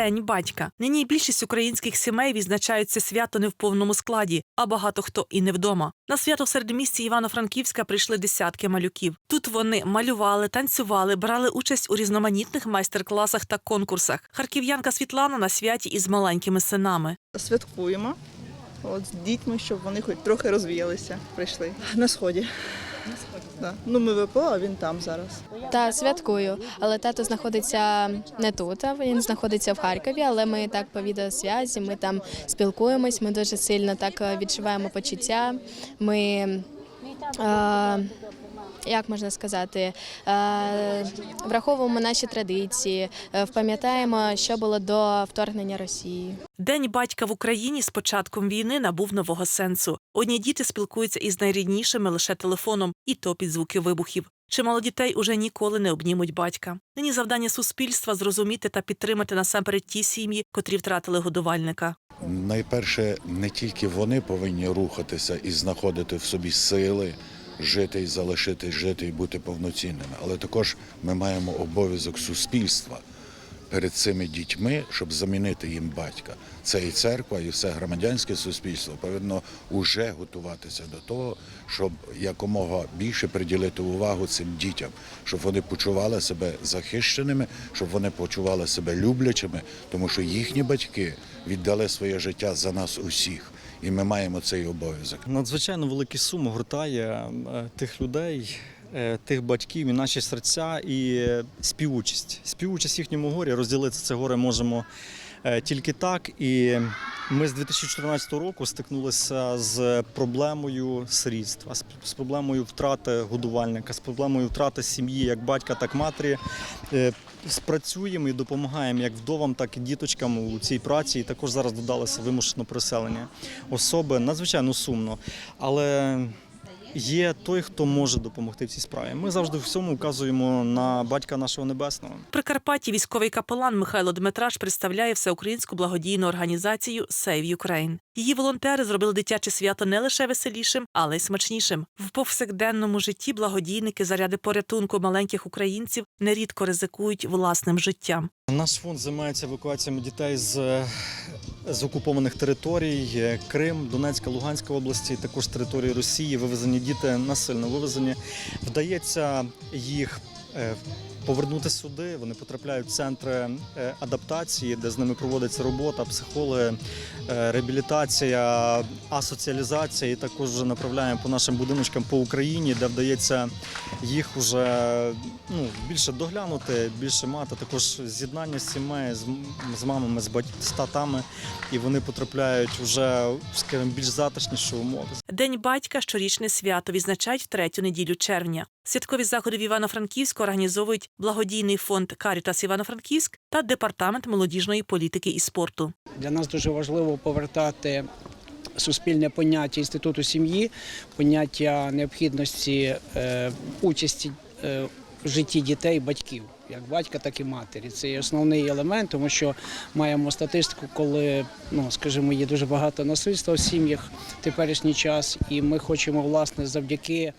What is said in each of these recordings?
День батька. Нині більшість українських сімей відзначають це свято не в повному складі, а багато хто і не вдома. На свято в середмісті Івано-Франківська прийшли десятки малюків. Тут вони малювали, танцювали, брали участь у різноманітних майстер-класах та конкурсах. Харків'янка Світлана на святі із маленькими синами. святкуємо. От з дітьми, щоб вони хоч трохи розвіялися. Прийшли на сході. Да. Ну, ми ВПО, а він там зараз. Та святкую, але тато знаходиться не тут, а він знаходиться в Харкові. Але ми так по відеосвязі, ми там спілкуємось. Ми дуже сильно так е, відчуваємо почуття. Ми е, як можна сказати, е, враховуємо наші традиції, е, пам'ятаємо, що було до вторгнення Росії. День батька в Україні з початком війни набув нового сенсу. Одні діти спілкуються із найріднішими лише телефоном, і то під звуки вибухів. Чимало дітей уже ніколи не обнімуть батька. Нині завдання суспільства зрозуміти та підтримати насамперед ті сім'ї, котрі втратили годувальника. Найперше, не тільки вони повинні рухатися і знаходити в собі сили жити і залишитись жити і бути повноцінними, але також ми маємо обов'язок суспільства перед цими дітьми, щоб замінити їм батька. Це і церква, і все громадянське суспільство повинно уже готуватися до того, щоб якомога більше приділити увагу цим дітям, щоб вони почували себе захищеними, щоб вони почували себе люблячими, тому що їхні батьки віддали своє життя за нас усіх, і ми маємо цей обов'язок. Надзвичайно великий сум огортає е, тих людей, е, тих батьків і наші серця, і е, співучасть. Співучасть їхньому горі, розділити це горе можемо тільки так. І ми з 2014 року стикнулися з проблемою сирітства, з- з проблемою втрати годувальника, з проблемою втрати сім'ї, як батька, так матері. Е, Спрацюємо і допомагаємо як вдовам, так і діточкам у цій праці. І також зараз додалося вимушено переселення особи. Надзвичайно сумно. Але є той, хто може допомогти в цій справі. Ми завжди в всьому вказуємо на батька нашого небесного. В Прикарпатті військовий капелан Михайло Дмитраш представляє всеукраїнську благодійну організацію Save Ukraine. Її волонтери зробили дитяче свято не лише веселішим, але й смачнішим. В повсякденному житті благодійники заряди порятунку маленьких українців нерідко ризикують власним життям. Наш фонд займається евакуаціями дітей з, з окупованих територій: Крим, Донецька, Луганська області, також території Росії. Вивезені діти насильно вивезені. Вдається їх. Повернути сюди, вони потрапляють в центри е, адаптації, де з ними проводиться робота, психологи, е, реабілітація, асоціалізація. І також направляємо по нашим будиночкам по Україні, де вдається їх вже ну, більше доглянути, більше мати. Також з'єднання з сімей, з, мамами, з, бать... з татами, і вони потрапляють вже скажімо, більш затишніші умови. День батька щорічне свято відзначають в третю неділю червня. Святкові заходи в Івано-Франківську організовують благодійний фонд Карітас Івано-Франківськ та департамент молодіжної політики і спорту. Для нас дуже важливо повертати суспільне поняття інституту сім'ї, поняття необхідності е, участі е, в житті дітей, батьків, як батька, так і матері. Це є основний елемент, тому що маємо статистику, коли, ну скажімо, є дуже багато насильства в сім'ях в теперішній час, і ми хочемо власне завдяки.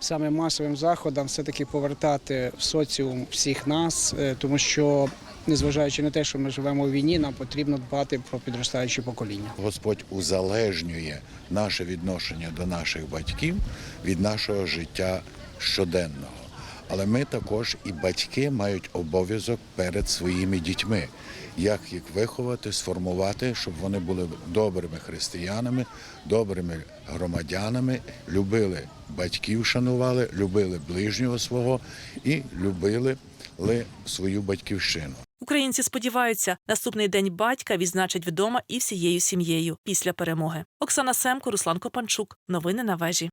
Саме масовим заходам все-таки повертати в соціум всіх нас, е, тому що незважаючи на те, що ми живемо у війні, нам потрібно дбати про підростаюче покоління. Господь узалежнює наше відношення до наших батьків від нашого життя щоденного. Але ми також і батьки мають обов'язок перед своїми дітьми, як їх виховати, сформувати, щоб вони були добрими християнами, добрими громадянами, любили батьків, шанували, любили ближнього свого і любили ли свою батьківщину. Українці сподіваються, наступний день батька відзначать вдома і всією сім'єю після перемоги. Оксана Семко, Руслан Копанчук. Новини на вежі.